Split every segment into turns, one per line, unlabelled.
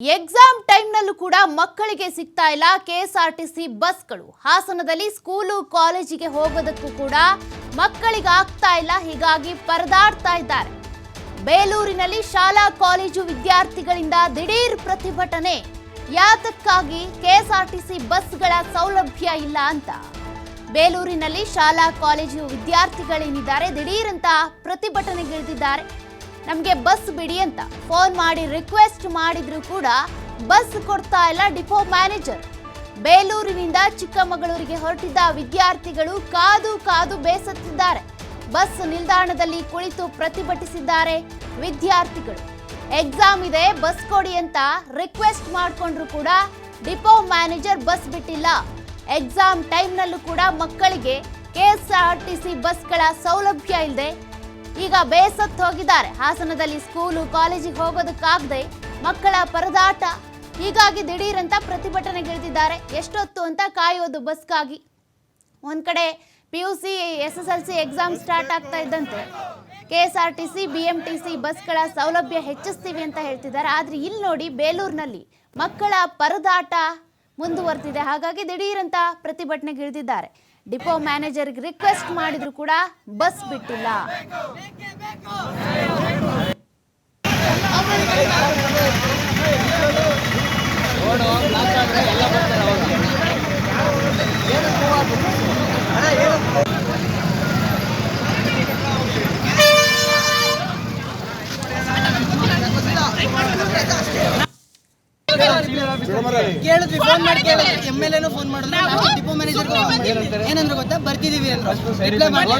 Exam ಟೈಮ್ನಲ್ಲೂ ಕೂಡ ಮಕ್ಕಳಿಗೆ ಸಿಗ್ತಾ ಇಲ್ಲ. ಕೆಎಸ್ಆರ್ಟಿಸಿ ಬಸ್ಗಳು ಹಾಸನದಲ್ಲಿ ಸ್ಕೂಲು ಕಾಲೇಜಿಗೆ ಹೋಗೋದಕ್ಕೂ ಕೂಡ ಮಕ್ಕಳಿಗೆ ಆಗ್ತಾ ಇಲ್ಲ. ಹೀಗಾಗಿ ಪರದಾಡ್ತಾ ಇದ್ದಾರೆ. ಬೇಲೂರಿನಲ್ಲಿ ಶಾಲಾ ಕಾಲೇಜು ವಿದ್ಯಾರ್ಥಿಗಳಿಂದ ದಿಢೀರ್ ಪ್ರತಿಭಟನೆ. ಯಾತಕ್ಕಾಗಿ ಕೆಎಸ್ಆರ್ಟಿಸಿ ಬಸ್ಗಳ ಸೌಲಭ್ಯ ಇಲ್ಲ ಅಂತ. ಬೇಲೂರಿನಲ್ಲಿ ಶಾಲಾ ಕಾಲೇಜು ವಿದ್ಯಾರ್ಥಿಗಳೇನಿದ್ದಾರೆ, ದಿಢೀರ್ ಅಂತ ಪ್ರತಿಭಟನೆಗಿಳಿದಿದ್ದಾರೆ. ನಮಗೆ ಬಸ್ ಬಿಡಿ ಅಂತ. ಫೋನ್ ಮಾಡಿ ರಿಕ್ವೆಸ್ಟ್ ಮಾಡಿದ್ರು ಕೂಡ ಬಸ್ ಕೊಡ್ತಾ ಇಲ್ಲ ಡಿಪೋ ಮ್ಯಾನೇಜರ್. ಬೇಲೂರಿನಿಂದ ಚಿಕ್ಕಮಗಳೂರಿಗೆ ಹೊರಟಿದ್ದ ವಿದ್ಯಾರ್ಥಿಗಳು ಕಾದು ಕಾದು ಬೇಸತ್ತಿದ್ದಾರೆ. ಬಸ್ ನಿಲ್ದಾಣದಲ್ಲಿ ಕುಳಿತು ಪ್ರತಿಭಟಿಸಿದ್ದಾರೆ ವಿದ್ಯಾರ್ಥಿಗಳು. ಎಕ್ಸಾಮ್ ಇದೆ, ಬಸ್ ಕೊಡಿ ಅಂತ ರಿಕ್ವೆಸ್ಟ್ ಮಾಡಿಕೊಂಡ್ರು ಕೂಡ ಡಿಪೋ ಮ್ಯಾನೇಜರ್ ಬಸ್ ಬಿಟ್ಟಿಲ್ಲ. ಎಕ್ಸಾಮ್ ಟೈಮ್ನಲ್ಲೂ ಕೂಡ ಮಕ್ಕಳಿಗೆ ಕೆಎಸ್ಆರ್ಟಿಸಿ ಬಸ್ಗಳ ಸೌಲಭ್ಯ ಇಲ್ಲದೆ ಈಗ ಬೇಸತ್ತು ಹೋಗಿದ್ದಾರೆ. ಹಾಸನದಲ್ಲಿ ಸ್ಕೂಲು, ಕಾಲೇಜಿಗೆ ಹೋಗೋದಕ್ಕಾಗದೆ ಮಕ್ಕಳ ಪರದಾಟ. ಹೀಗಾಗಿ ದಿಢೀರಂತ ಪ್ರತಿಭಟನೆಗಿಳಿದಿದ್ದಾರೆ. ಎಷ್ಟೊತ್ತು ಅಂತ ಕಾಯೋದು ಬಸ್ಗಾಗಿ ಒಂದು ಕಡೆ P U C S S L C exam start ಆಗ್ತಾ ಇದ್ದಂತೆ. K S R T C B M T C ಬಸ್ಗಳ ಸೌಲಭ್ಯ ಹೆಚ್ಚಿಸ್ತೀವಿ ಅಂತ ಹೇಳ್ತಿದ್ದಾರೆ. ಆದ್ರೆ ಇಲ್ಲಿ ನೋಡಿ ಬೇಲೂರಿನಲ್ಲಿ ಮಕ್ಕಳ ಪರದಾಟ ಮುಂದುವರೆದಿದೆ. ಹಾಗಾಗಿ ದಿಢೀರಂತ ಪ್ರತಿಭಟನೆಗಿಳಿದಿದ್ದಾರೆ. ಡಿಪೋ ಮ್ಯಾನೇಜರ್ಗೆ ರಿಕ್ವೆಸ್ಟ್ ಮಾಡಿದ್ರು ಕೂಡ ಬಸ್ ಬಿಟ್ಟಿಲ್ಲ.
ಕೇಳಿದ್ವಿ ಫೋನ್ ಮಾಡಿ ಕೇಳಿದ್ವಿ. ಎಂ ಎಲ್ ಎನು ಫೋನ್ ಮಾಡಿದ್ರು. ಲಾಸ್ಟ್ ಡಿಪೋ ಮ್ಯಾನೇಜರ್ ಏನಂದ್ರು ಗೊತ್ತಾ? ಬರ್ತಿದೀವಿ ಅಂದ್ರು. ರಿಪ್ಲೈ ಮಾಡಿ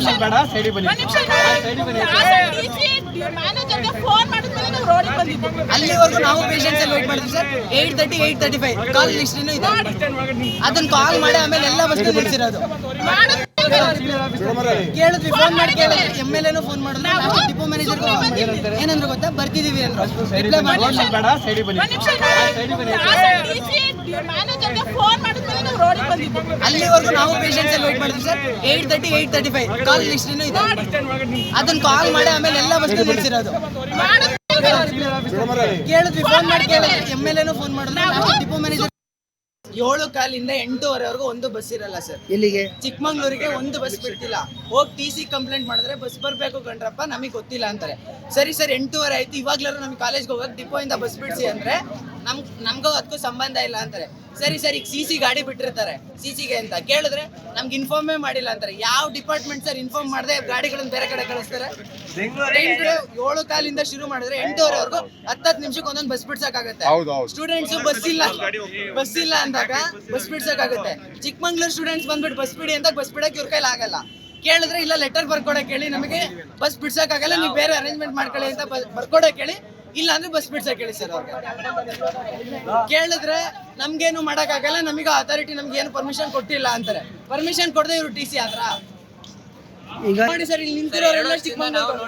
ಅಲ್ಲಿವರೆಗೂ ನಾವು ಪೇಷಂಟ್ಸ್ ಅಲ್ಲಿ ವೇಟ್ ಮಾಡಿದ್ವಿ sir. Eight thirty eight thirty five call list ಇದೆ. ಅದನ್ನ ಕಾಲ್ ಮಾಡಿ ಆಮೇಲೆ ಎಲ್ಲ ಬಸ್ ನಿಲ್ಸಿರೋದು. ಕೇಳಿದ್ವಿ ಫೋನ್ ಮಾಡಿ ಕೇಳಿದ್ವಿ. ಎಂ ಎಲ್ ಎನು ಫೋನ್ ಮಾಡಿದ್ರು. ಲಾಸ್ಟ್ ಡಿಪೋ ಮ್ಯಾನೇಜರ್ ಏನಂದ್ರು ಗೊತ್ತಾ? ಬರ್ತಿದೀವಿ ಅಂದ್ರು. ರಿಪ್ಲೈ ಮಾಡಿ ಅಲ್ಲಿವರೆಗೂ ನಾವು ಪೇಷಂಟ್ಸ್ ಅಲ್ಲಿ ವೇಟ್ ಮಾಡಿದ್ವಿ sir. Eight thirty eight thirty five call ಇದೆ. ಅದನ್ನ ಕಾಲ್ ಮಾಡಿ ಆಮೇಲೆ ಎಲ್ಲ ಬಸ್ ನಿಲ್ಸಿರೋದು ಕೇಳಿದ್ವಿ ಫೋನ್ ಮಾಡಿ ಕೇಳಿದ್ವಿ. ಎಂ ಎಲ್ ಎನು ಫೋನ್ ಮಾಡಿದ್ರು. ಲಾಸ್ಟ್ ಡಿಪೋ ಮ್ಯಾನೇಜರ್ ಏಳು ಕಾಲಿಂದ ಎಂಟೂವರೆವರೆಗೂ ಒಂದು ಬಸ್ ಇರಲ್ಲ ಸರ್
ಎಲ್ಲಿಗೆ?
ಚಿಕ್ಕಮಂಗ್ಳೂರಿಗೆ ಒಂದು ಬಸ್ ಬಿಡ್ತಿಲ್ಲ. ಹೋಗಿ ಟಿ ಸಿ ಕಂಪ್ಲೇಂಟ್ ಮಾಡಿದ್ರೆ ಬಸ್ ಬರಬೇಕು ಕಣ್ರಪ್ಪ ನಮಗೆ ಗೊತ್ತಿಲ್ಲ ಅಂತಾರೆ. ಸರಿ ಸರ್ ಎಂಟೂವರೆ ಆಯ್ತು. ಇವಾಗ್ಲಾರು ನಮ್ಗೆ ಕಾಲೇಜ್ಗೆ ಹೋಗೋಕೆ ಡಿಪೋ ಇಂದ ಬಸ್ ಬಿಡ್ಸಿ ಅಂದ್ರೆ ನಮ್ ನಮಗೂ ಅದಕ್ಕೂ ಸಂಬಂಧ ಇಲ್ಲ ಅಂತಾರೆ. ಸರಿ ಸರ್ ಈಗ ಸಿ ಸಿ ಗಾಡಿ ಬಿಟ್ಟಿರ್ತಾರೆ. ಸಿ ಸಿಗೆ ಅಂತ ಕೇಳಿದ್ರೆ ನಮ್ಗೆ ಇನ್ಫಾರ್ಮೇ ಮಾಡಿಲ್ಲ ಅಂತಾರೆ. ಯಾವ ಡಿಪಾರ್ಟ್ಮೆಂಟ್ ಸರ್ ಇನ್ಫಾರ್ಮ್ ಮಾಡದೆ ಗಾಡಿಗಳನ್ನ ಬೇರೆ ಕಡೆ ಕಳಿಸ್ತಾರೆ? ಏಳು ಕಾಲಿಂದ ಶುರು ಮಾಡಿದ್ರೆ ಎಂಟೂವರೆವರೆಗೂ ಹತ್ತತ್ತು ನಿಮಿಷಕ್ಕೆ ಒಂದೊಂದು ಬಸ್ ಬಿಡ್ಸಕ್ಕಾಗುತ್ತೆ. ಸ್ಟೂಡೆಂಟ್ಸ್ ಬಸ್ ಇಲ್ಲ. ಬಸ್ ಇಲ್ಲ ಅಂದಾಗ ಬಸ್ ಬಿಡ್ಸಕ್ಕಾಗುತ್ತೆ. ಚಿಕ್ಕಮಂಗ್ಳೂರ್ ಸ್ಟೂಡೆಂಟ್ಸ್ ಬಂದ್ಬಿಟ್ಟು ಬಸ್ ಬಿಡಿ ಅಂತ ಬಸ್ ಬಿಡಕ್ಕೆ ಇವ್ರ ಕೈಲಿ ಆಗಲ್ಲ. ಕೇಳಿದ್ರೆ ಇಲ್ಲ ಲೆಟರ್ ಬರ್ಕೊಡಕ್ಕೆ ಹೇಳಿ ನಮಗೆ ಬಸ್ ಬಿಡ್ಸಕ್ಕಾಗಲ್ಲ ನೀವು ಬೇರೆ ಅರೇಂಜ್ಮೆಂಟ್ ಮಾಡ್ಕೊಳ್ಳಿ ಅಂತ ಬರ್ಕೊಡಕ್ಕೆ ಬರ್ಕೊಡಕ್ ಹೇಳಿ ಇಲ್ಲ ಅಂದ್ರೆ ಬಸ್ ಬಿಡ್ಸಕ್ ಕೇಳಿ ಸರ್ ಅವ್ರಿಗೆ. ಕೇಳಿದ್ರೆ ನಮ್ಗೇನು ಮಾಡಕ್ಕಾಗಲ್ಲ ನಮಗೆ ಅಥಾರಿಟಿ ನಮ್ಗೆ ಏನು ಪರ್ಮಿಷನ್ ಕೊಟ್ಟಿಲ್ಲ ಅಂತಾರೆ. ಪರ್ಮಿಷನ್ ಕೊಡದೆ ಇವರು ಟಿ ಸಿ ಆದ್ರ
ಈಗ
ನೋಡಿ ಸರ್ ಇಲ್ಲಿ ನಿಂತಿರೋರೆಲ್ಲ ಚಿಕ್ಕಮಂಗ್ಳೂರು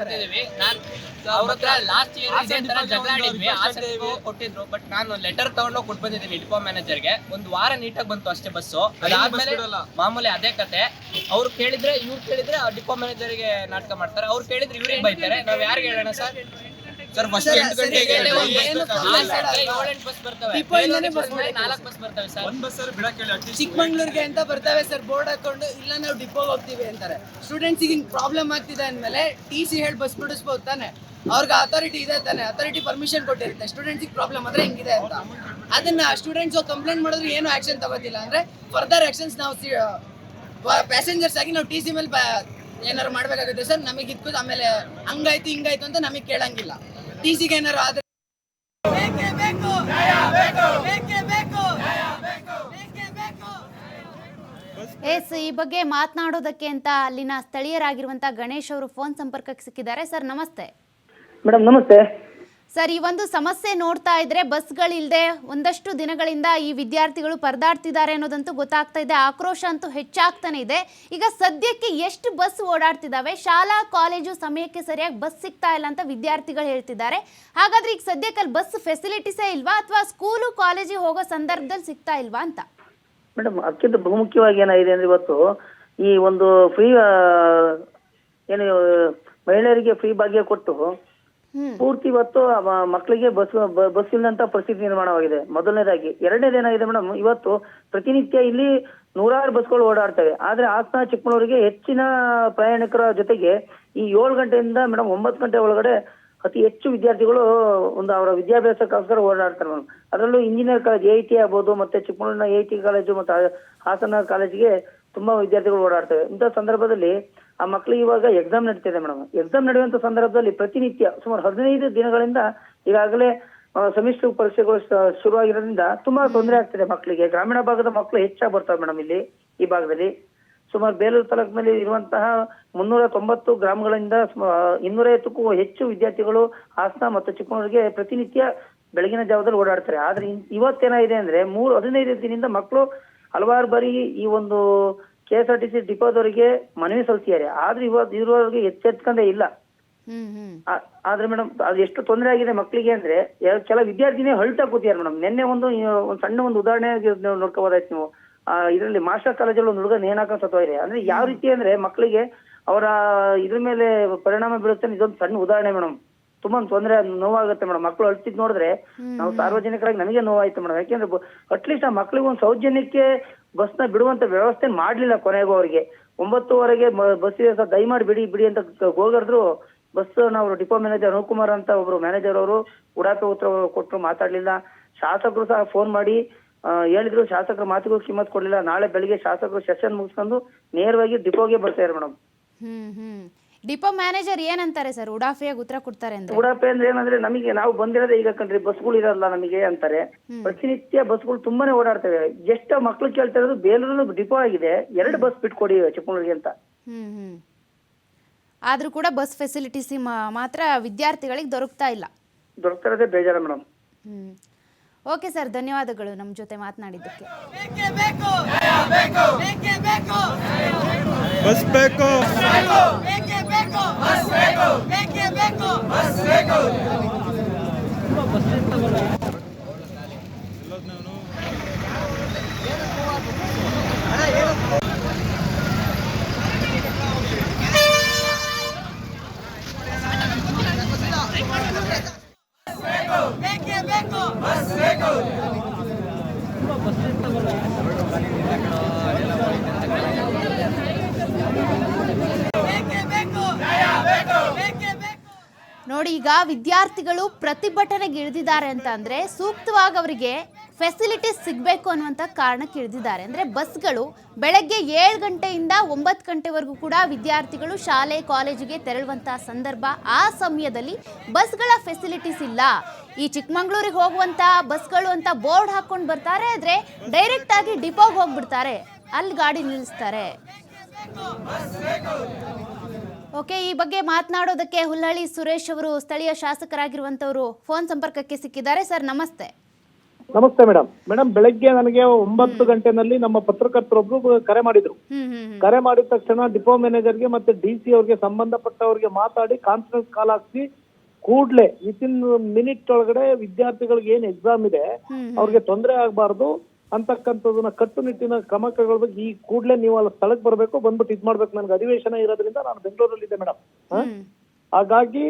ಲಾಸ್ಟ್ ಇಯರ್ ಇದೇ ತರ ಜಗಳ ಆಡಿದ್ವಿ. ಆ ಸರ್ತಿ ಕೊಟ್ಟಿದ್ರು. ಬಟ್ ನಾನು ಲೆಟರ್ ತಗೊಂಡು ಕೊಟ್ಟು ಬಂದಿದ್ದೀನಿ ಡಿಪೋ ಮ್ಯಾನೇಜರ್ಗೆ ಒಂದ್ ವಾರ ನೀಟಾಗಿ ಬಂತು ಅಷ್ಟೇ ಬಸ್ಸು ಅದಾದ್ಮೇಲೆ ಮಾಮೂಲಿ ಅದೇ ಕತೆ. ಅವ್ರು ಕೇಳಿದ್ರೆ ಇವ್ರು ಕೇಳಿದ್ರೆ ಆ ಡಿಪೋ ಮ್ಯಾನೇಜರ್ಗೆ ನಾಟಕ ಮಾಡ್ತಾರೆ. ಅವ್ರು ಕೇಳಿದ್ರೆ ಇವ್ರಿಗೆ ಬೈತಾರೆ. ನಾವ್ ಯಾರಿಗೆ ಹೇಳೋಣ ಸರ್ ಸರ್ ಫಸ್ಟ್ ಎಂಟು ಗಂಟೆಗೆ
ಡಿಪೋ ಚಿಕ್ಕಮಂಗ್ಳೂರ್ಗೆ ಅಂತ ಬರ್ತವೆ ಸರ್ ಬೋರ್ಡ್ ಹಾಕೊಂಡು ಇಲ್ಲ ನಾವು ಡಿಪೋಗೆ ಹೋಗ್ತೀವಿ ಅಂತಾರೆ. ಸ್ಟೂಡೆಂಟ್ಸ್ ಹಿಂಗ್ ಪ್ರಾಬ್ಲಮ್ ಆಗ್ತಿದೆ ಅಂದ್ಮೇಲೆ ಟಿ ಸಿ ಹೇಳಿ ಬಸ್ ಬಿಡಿಸ್ಬೋದು ತಾನೆ. ಅವ್ರಿಗೆ ಅಥಾರಿಟಿ ಇದೆ ತಾನೆ ಅಥಾರಿಟಿ ಪರ್ಮಿಷನ್ ಕೊಟ್ಟಿರುತ್ತೆ. ಸ್ಟೂಡೆಂಟ್ಸಿಗೆ ಪ್ರಾಬ್ಲಮ್ ಆದ್ರೆ ಹಿಂಗಿದೆ ಅಂತ. ಅದನ್ನ ಸ್ಟೂಡೆಂಟ್ಸ್ ಕಂಪ್ಲೇಂಟ್ ಮಾಡಿದ್ರೆ ಏನು ಆಕ್ಷನ್ ತಗೋತಿಲ್ಲ ಅಂದ್ರೆ ಫರ್ದರ್ ಆಕ್ಷನ್ಸ್ ನಾವು ಪ್ಯಾಸೆಂಜರ್ಸ್ ಆಗಿ ನಾವು ಟಿ ಸಿ ಮೇಲೆ ಏನಾರು ಮಾಡ್ಬೇಕಾಗುತ್ತೆ ಸರ್? ನಮಗೆ ಇದ್ಕೋದು ಆಮೇಲೆ ಹಂಗಾಯ್ತು ಹಿಂಗಾಯ್ತು ಅಂತ ನಮಗೆ ಕೇಳಂಗಿಲ್ಲ. ಸಿಗೆ ಏನಾರು ಆದ್ರೆ
ಎಸ್ ಈ ಬಗ್ಗೆ ಮಾತನಾಡೋದಕ್ಕೆ ಅಂತ ಅಲ್ಲಿನ ಸ್ಥಳೀಯರಾಗಿರುವಂತ ಗಣೇಶ್ ಅವರು ಫೋನ್ ಸಂಪರ್ಕಕ್ಕೆ ಸಿಕ್ಕಿದ್ದಾರೆ. ಸರ್ ನಮಸ್ತೆ.
ಮೇಡಮ್ ನಮಸ್ತೆ.
ಸರ್, ಈ ಒಂದು ಸಮಸ್ಯೆ ನೋಡ್ತಾ ಇದ್ರೆ ಬಸ್ಗಳಿಲ್ಲದೆ ಒಂದಷ್ಟು ದಿನಗಳಿಂದ ಈ ವಿದ್ಯಾರ್ಥಿಗಳು ಪರದಾಡ್ತಿದ್ದಾರೆ ಅನ್ನೋದಂತೂ ಗೊತ್ತಾಗ್ತಾ ಇದೆ. ಆಕ್ರೋಶ ಅಂತೂ ಹೆಚ್ಚಾಗ್ತಾನೆ ಇದೆ. ಈಗ ಸದ್ಯಕ್ಕೆ ಎಷ್ಟು ಬಸ್ ಓಡಾಡ್ತಿದ್ದಾವೆ ಶಾಲಾ, ಕಾಲೇಜು ಸಮಯಕ್ಕೆ ಸರಿಯಾಗಿ ಬಸ್ ಸಿಗ್ತಾ ಇಲ್ಲ ಅಂತ ವಿದ್ಯಾರ್ಥಿಗಳು ಹೇಳ್ತಿದ್ದಾರೆ. ಹಾಗಾದ್ರೆ ಈಗ ಸದ್ಯಕ್ಕೆ ಅಲ್ಲಿ ಬಸ್ ಫೆಸಿಲಿಟೀಸೇ ಇಲ್ವಾ ಅಥವಾ ಸ್ಕೂಲು ಕಾಲೇಜಿಗೆ ಹೋಗೋ ಸಂದರ್ಭದಲ್ಲಿ ಸಿಗ್ತಾ ಇಲ್ವಾ ಅಂತ?
ಮೇಡಮ್, ಅತ್ಯಂತ ಬಹುಮುಖ್ಯವಾಗಿ ಏನಾಗಿದೆ ಅಂದ್ರೆ ಇವತ್ತು ಈ ಒಂದು ಫ್ರೀ ಏನು ಮಹಿಳೆಯರಿಗೆ ಫ್ರೀ ಭಾಗ್ಯ ಕೊಟ್ಟು ಪೂರ್ತಿ ಇವತ್ತು ಮಕ್ಕಳಿಗೆ ಬಸ್ ಬಸ್ ಇಲ್ಲದಂತ ಪರಿಸ್ಥಿತಿ ನಿರ್ಮಾಣವಾಗಿದೆ. ಮೊದಲನೇದಾಗಿ ಎರಡನೇದು ಏನಾಗಿದೆ ಮೇಡಮ್, ಇವತ್ತು ಪ್ರತಿನಿತ್ಯ ಇಲ್ಲಿ ನೂರಾರು ಬಸ್ಗಳು ಓಡಾಡ್ತವೆ. ಆದ್ರೆ ಹಾಸನ, ಚಿಕ್ಕಮಗಳೂರಿಗೆ ಹೆಚ್ಚಿನ ಪ್ರಯಾಣಿಕರ ಜೊತೆಗೆ ಈ ಏಳು ಗಂಟೆಯಿಂದ ಮೇಡಮ್ ಒಂಬತ್ತು ಗಂಟೆ ಒಳಗಡೆ ಅತಿ ಹೆಚ್ಚು ವಿದ್ಯಾರ್ಥಿಗಳು ಒಂದು ಅವರ ವಿದ್ಯಾಭ್ಯಾಸಕ್ಕೋಸ್ಕರ ಓಡಾಡ್ತಾರೆ ಮೇಡಮ್. ಅದರಲ್ಲೂ ಇಂಜಿನಿಯರ್ ಕಾಲೇಜ್ ಎ ಟಿ ಆಗ್ಬೋದು, ಮತ್ತೆ ಚಿಕ್ಕಮಗಳೂರಿನ ಎ ಟಿ ಕಾಲೇಜು, ಮತ್ತೆ ಹಾಸನ ಕಾಲೇಜಿಗೆ ತುಂಬಾ ವಿದ್ಯಾರ್ಥಿಗಳು ಓಡಾಡ್ತವೆ. ಇಂಥ ಸಂದರ್ಭದಲ್ಲಿ ಆ ಮಕ್ಕಳು ಇವಾಗ ಎಕ್ಸಾಮ್ ನಡೀತಿದೆ ಮೇಡಮ್. ಎಕ್ಸಾಮ್ ನಡೆಯುವಂತ ಸಂದರ್ಭದಲ್ಲಿ ಪ್ರತಿನಿತ್ಯ ಸುಮಾರು ಹದಿನೈದು ದಿನಗಳಿಂದ ಈಗಾಗಲೇ ಸೆಮಿಸ್ಟರ್ ಪರೀಕ್ಷೆಗಳು ಶುರುವಾಗಿರೋದ್ರಿಂದ ತುಂಬಾ ತೊಂದರೆ ಆಗ್ತಿದೆ ಮಕ್ಕಳಿಗೆ ಗ್ರಾಮೀಣ ಭಾಗದ ಮಕ್ಕಳು ಹೆಚ್ಚಾಗಿ ಬರ್ತಾರೆ ಮೇಡಮ್ ಇಲ್ಲಿ, ಈ ಭಾಗದಲ್ಲಿ. ಸುಮಾರು ಬೇಲೂರು ತಾಲೂಕಿನಲ್ಲಿ ಇರುವಂತಹ ಮುನ್ನೂರ ತೊಂಬತ್ತು ಗ್ರಾಮಗಳಿಂದ ಇನ್ನೂರ ಐವತ್ತಕ್ಕೂ ಹೆಚ್ಚು ವಿದ್ಯಾರ್ಥಿಗಳು ಹಾಸನ ಮತ್ತು ಚಿಕ್ಕಮಗಳೂರಿಗೆ ಪ್ರತಿನಿತ್ಯ ಬೆಳಗಿನ ಜಾವದಲ್ಲಿ ಓಡಾಡ್ತಾರೆ. ಆದ್ರೆ ಇವತ್ತೇನಾಗಿದೆ ಅಂದ್ರೆ ಮೂರು, ಹದಿನೈದು ದಿನದಿಂದ ಮಕ್ಕಳು ಹಲವಾರು ಬಾರಿ ಈ ಒಂದು K S R T C ಡಿಪೋದವರಿಗೆ ಮನವಿ ಸಲ್ಲಿಸಿದ್ದಾರೆ. ಆದ್ರೆ ಇವತ್ತು ಇರುವವರಿಗೆ ಎಚ್ಚೆತ್ಕೊಂಡೇ ಇಲ್ಲ. ಆ- ಆದ್ರೆ ಮೇಡಮ್ ಅದು ಎಷ್ಟು ತೊಂದರೆ ಆಗಿದೆ ಮಕ್ಕಳಿಗೆ ಅಂದ್ರೆ ಕೆಲವು ಕೆಲ ವಿದ್ಯಾರ್ಥಿನೇ ಹಳ್ತಾ ಕೂತಿದ್ದಾರೆ ಮೇಡಮ್. ನಿನ್ನೆ ಒಂದು ಈ ಒಂದು ಸಣ್ಣ ಒಂದು ಉದಾಹರಣೆ ನೋಡ್ಕೋಬೋದಾಯ್ತು ನೀವು. ಇದರಲ್ಲಿ ಮಾಸ್ಟರ್ ಕಾಲೇಜಲ್ಲಿ ಒಂದು ಹುಡುಗ ನೇಣಾಕ ಇದೆ. ಅಂದ್ರೆ ಯಾವ ರೀತಿ ಅಂದ್ರೆ ಮಕ್ಕಳಿಗೆ ಅವರ ಇದ್ರ ಮೇಲೆ ಪರಿಣಾಮ ಬೀಳುತ್ತೆ ಇದೊಂದು ಸಣ್ಣ ಉದಾಹರಣೆ ಮೇಡಮ್. ತುಂಬಾ ತೊಂದರೆ ನೋವಾಗುತ್ತೆ ಮೇಡಮ್. ಮಕ್ಕಳು ಅಳ್ತಿದ್ ನೋಡಿದ್ರೆ ನಾವು ಸಾರ್ವಜನಿಕರಾಗಿ ನಮಗೆ ನೋವಾಯ್ತು ಮೇಡಮ್. ಯಾಕೆಂದ್ರೆ ಅಟ್ಲೀಸ್ಟ್ ಆ ಮಕ್ಕಳಿಗೆ ಒಂದು ಸೌಜನ್ಯಕ್ಕೆ ಬಸ್ನ ಬಿಡುವಂತ ವ್ಯವಸ್ಥೆ ಮಾಡ್ಲಿಲ್ಲ ಕೊನೆಗೂ ಅವರಿಗೆ. ಒಂಬತ್ತುವರೆಗೆ ಬಸ್ ಇದೆ ದಯಮಾಡಿ ಬಿಡಿ ಬಿಡಿ ಅಂತ ಹೋಗರ್ದ್ರು ಬಸ್ ನಾವು ಡಿಪೋ ಮ್ಯಾನೇಜರ್ ಅನುಕುಮಾರ್ ಅಂತ ಒಬ್ರು ಮ್ಯಾನೇಜರ್ ಅವರು ಉಡಾಪೆ ಉತ್ತರ ಕೊಟ್ಟರು ಮಾತಾಡ್ಲಿಲ್ಲ. ಶಾಸಕರು ಸಹ ಫೋನ್ ಮಾಡಿ ಹೇಳಿದ್ರು ಶಾಸಕರ ಮಾತಿಗೂ ಕಿಮ್ಮತ್ ಕೊಡ್ಲಿಲ್ಲ. ನಾಳೆ ಬೆಳಿಗ್ಗೆ ಶಾಸಕರು ಸೆಷನ್ ಮುಗಿಸ್ಕೊಂಡು ನೇರವಾಗಿ ಡಿಪೋಗೆ ಬರ್ತಾರೆ ಮೇಡಮ್.
ಡಿಪೋ ಮ್ಯಾನೇಜರ್ ಏನಂತಾರೆ ಸರ್ ಉಡಾಫೆಯ ಉತ್ತರ ಕೊಡ್ತಾರೆ ಅಂದ್ರೆ?
ಉಡಾಪೆ ಅಂದ್ರೆ ಏನಂದ್ರೆ ನಮಗೆ ನಾವು ಬಂದಿರೋದೇ ಈಗ ಕಣ್ರಿ ಬಸ್ಗಳು ಇರಲ್ಲ ನಮಗೆ ಅಂತಾರೆ. ಪ್ರತಿನಿತ್ಯ ಬಸ್ಗಳು ತುಂಬಾನೇ ಓಡಾಡ್ತವೆ. ಎಷ್ಟ ಮಕ್ಳು ಕೇಳ್ತಾ ಇರೋದು ಬೇಲೂರು ಡಿಪೋ ಆಗಿದೆ. ಎರಡು ಬಸ್ ಬಿಟ್ಕೊಡಿ ಚಿಕ್ಕಮಗಳೂರಿಗೆ ಅಂತ.
ಹ್ಮ್ ಹ್ಮ್. ಆದ್ರೂ ಕೂಡ ಬಸ್ ಫೆಸಿಲಿಟೀಸ್ ಮಾತ್ರ ವಿದ್ಯಾರ್ಥಿಗಳಿಗೆ ದೊರಕ್ತಾ ಇಲ್ಲ.
ದೊರಕ್ತಾ ಇರೋದೇ ಬೇಜಾರ ಮೇಡಮ್.
ಹ್ಮ್. ಓಕೆ ಸರ್ ಧನ್ಯವಾದಗಳು ನಮ್ಮ ಜೊತೆ ಮಾತನಾಡಿದ್ದಕ್ಕೆ.
ಬಸ್ ಬೇಕು?
ಬಸ್ ಬೇಕು
ಬೇಕು ಬೇಕೇ ಬೇಕು
ನೋಡಿ ಈಗ ವಿದ್ಯಾರ್ಥಿಗಳು ಪ್ರತಿಭಟನೆಗೆ ಇಳಿದಿದ್ದಾರೆ ಅಂತ ಅಂದರೆ ಸೂಕ್ತವಾಗಿ ಅವರಿಗೆ ಫೆಸಿಲಿಟೀಸ್ ಸಿಗಬೇಕು ಅನ್ನುವಂಥ ಕಾರಣಕ್ಕೆ ಇಳಿದಿದ್ದಾರೆ. ಅಂದರೆ ಬಸ್ಗಳು ಬೆಳಗ್ಗೆ ಏಳು ಗಂಟೆಯಿಂದ ಒಂಬತ್ತು ಗಂಟೆವರೆಗೂ ಕೂಡ ವಿದ್ಯಾರ್ಥಿಗಳು ಶಾಲೆ ಕಾಲೇಜಿಗೆ ತೆರಳುವಂಥ ಸಂದರ್ಭ ಆ ಸಮಯದಲ್ಲಿ ಬಸ್ಗಳ ಫೆಸಿಲಿಟೀಸ್ ಇಲ್ಲ. ಈ ಚಿಕ್ಕಮಂಗ್ಳೂರಿಗೆ ಹೋಗುವಂಥ ಬಸ್ಗಳು ಅಂತ ಬೋರ್ಡ್ ಹಾಕ್ಕೊಂಡು ಬರ್ತಾರೆ, ಆದರೆ ಡೈರೆಕ್ಟಾಗಿ ಡಿಪೋಗೆ ಹೋಗ್ಬಿಡ್ತಾರೆ. ಅಲ್ಲಿ ಗಾಡಿ ನಿಲ್ಲಿಸ್ತಾರೆ. ಓಕೆ ಈ ಬಗ್ಗೆ ಮಾತನಾಡೋದಕ್ಕೆ ಹುಲ್ಲಳ್ಳಿ ಸುರೇಶ್ ಅವರು ಸ್ಥಳೀಯ ಶಾಸಕರಾಗಿರುವಂತವರು ಫೋನ್ ಸಂಪರ್ಕಕ್ಕೆ ಸಿಕ್ಕಿದ್ದಾರೆ. ಸರ್ ನಮಸ್ತೆ.
ನಮಸ್ತೆ ಮೇಡಮ್. ಮೇಡಮ್ ಬೆಳಗ್ಗೆ ನನಗೆ ಒಂಬತ್ತು ಗಂಟೆನಲ್ಲಿ ನಮ್ಮ ಪತ್ರಕರ್ತರೊಬ್ರು ಕರೆ ಮಾಡಿದ್ರು. ಕರೆ ಮಾಡಿದ ತಕ್ಷಣ ಡಿಪೋ ಮ್ಯಾನೇಜರ್ಗೆ ಮತ್ತೆ ಡಿ ಸಿ ಅವ್ರಿಗೆ ಸಂಬಂಧಪಟ್ಟವರಿಗೆ ಮಾತಾಡಿ ಕಾನ್ಫರೆನ್ಸ್ ಕಾಲ್ ಹಾಕ್ಸಿ ಕೂಡ್ಲೆ ವಿತಿನ್ ಮಿನಿಟ್ ಒಳಗಡೆ ವಿದ್ಯಾರ್ಥಿಗಳಿಗೆ ಏನ್ ಎಕ್ಸಾಮ್ ಇದೆ ಅವ್ರಿಗೆ ತೊಂದರೆ ಆಗಬಾರ್ದು. ಅಂತಕ್ಕಂಥದನ್ನ ಕಟ್ಟುನಿಟ್ಟಿನ ಕ್ರಮ ಬಗ್ಗೆ ಈ ಕೂಡಲೇ ನೀವು ಅಲ್ಲಿ ಸ್ಥಳಕ್ಕೆ ಬರಬೇಕು ಬಂದ್ಬಿಟ್ಟು ಇದು ಮಾಡ್ಬೇಕು. ನನಗೆ ಅಧಿವೇಶನ ಇರೋದ್ರಿಂದ ನಾನು ಬೆಂಗಳೂರಲ್ಲಿ ಇದ್ದೆ ಮೇಡಮ್ ಹಾಗಾಗಿ